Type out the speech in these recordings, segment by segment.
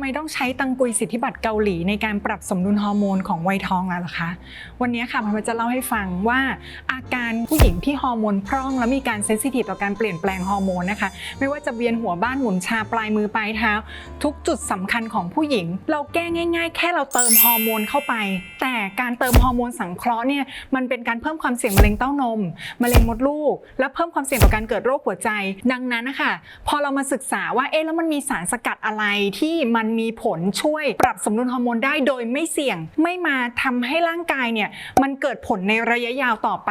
ไมต้องใช้ตังกุยสิทธิบัตรเกาหลีในการปรับสมดุลฮอร์โมนของวัยทองล่ะคะ วันนี้ค่ะพันจะเล่าให้ฟังว่าอาการผู้หญิงที่ฮอร์โมนพร่อง และมีการเซนซิทีฟต่อการเปลี่ยนแปลงฮอร์โมนนะคะ ไม่ว่าจะเวียนหัวบ้านหมุนชาปลายมือปลายเท้า ทุกจุดสำคัญของผู้หญิง เราแก้ง่าย ๆ แค่เราเติมฮอร์โมนเข้าไป แต่การเติมฮอร์โมนสังเคราะห์เนี่ยมันเป็นการเพิ่มความเสี่ยงมะเร็งเต้านมมะเร็งมดลูก และเพิ่มความเสี่ยงต่อการเกิดโรคหัวใจ ดังนั้นนะคะพอเรามาศึกษาว่าเอ๊ะแล้วมันมีสารสกัดอะไรที่มันมีผลช่วยปรับสมดุลฮอร์โมนได้โดยไม่เสี่ยง ไม่มาทำให้ร่างกายเนี่ยมันเกิดผลในระยะยาวต่อไป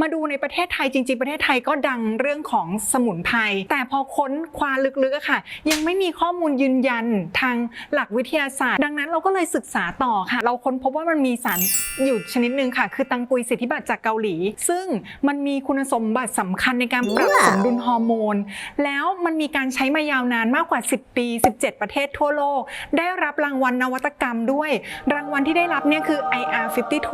มาดูในประเทศไทยจริง ๆ ประเทศไทยก็ดังเรื่องของสมุนไพรแต่พอค้นคว้าลึกๆค่ะ ยังไม่มีข้อมูลยืนยันทางหลักวิทยาศาสตร์ ดังนั้นเราก็เลยศึกษาต่อค่ะ เราค้นพบว่ามันมีสารอยู่ชนิดหนึ่งค่ะ คือตังกุยสิทธิบัตรจากเกาหลี ซึ่งมันมีคุณสมบัติสำคัญในการปรับสมดุลฮอร์โมนแล้วมันมีการใช้มายาวนานมากกว่า 10 ปี 17 ประเทศทั่วโลกได้รับรางวัลนวัตกรรมด้วย รางวัลที่ได้รับเนี่ยคือ IR52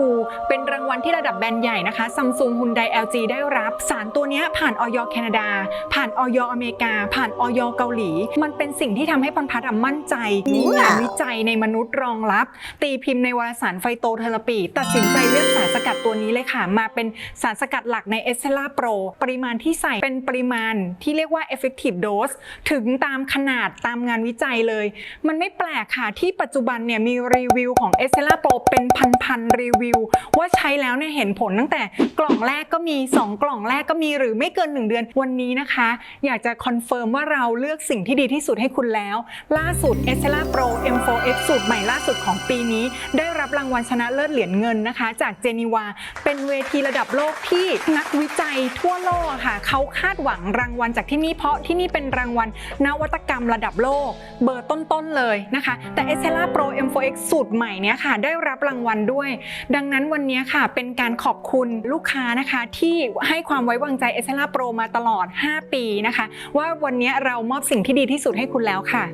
เป็นรางวัลที่ระดับแบรนด์ใหญ่นะคะ Samsung Hyundai LG ได้รับ สารตัวเนี้ยผ่านออยแคนาดา ผ่านออยอเมริกา ผ่านออยเกาหลี มันเป็นสิ่งที่ทำให้พันพัฒน์อะมั่นใจมีงานวิจัยในมนุษย์รองรับ ตีพิมพ์ในวารสารไฟโตเทอราปี ตัดสินใจเลือกสารสกัดตัวนี้เลยค่ะ มาเป็นสารสกัดหลักในเอสเซล่าโปรปริมาณที่ใส่เป็นปริมาณที่เรียกว่า effective dose ถึงตามขนาดตามงานวิจัยเลยมันไม่แปลกค่ะที่ปัจจุบันเนี่ยมีรีวิวของ e s t e l a Pro เป็นพันๆรีวิว ว่าใช้แล้วเนี่ยเห็นผลตั้งแต่กล่องแรกก็มี 2 กล่องแรกก็มีหรือไม่เกิน 1 เดือนวันนี้นะคะ อยากจะคอนเฟิร์มว่าเราเลือกสิ่งที่ดีที่สุดให้คุณแล้ว ล่าสุด e s t e l a Pro M4X สูตรใหม่ล่าสุดของปีนี้ ได้รับรางวัลชนะเลิศเหรียญเงินนะคะ จากเจนีวา เป็นเวทีระดับโลกที่นักวิจัยทั่วโลกค่ะเขาคาดหวังรางวัลจากที่นี่เพราะที่นี่เป็นรางวัลนวัตกรรมระดับโลก เบอร์ต้นๆเลยนะคะ แต่ e s s e l a Pro M4X สูตรใหม่เนี้ยค่ะ ได้รับรางวัลด้วย ดังนั้นวันนี้ค่ะ เป็นการขอบคุณลูกค้านะคะ ที่ให้ความไว้วางใจ e s s e l a Pro มาตลอด 5 ปีนะคะ ว่าวันนี้เรามอบสิ่งที่ดีที่สุดให้คุณแล้วค่ะ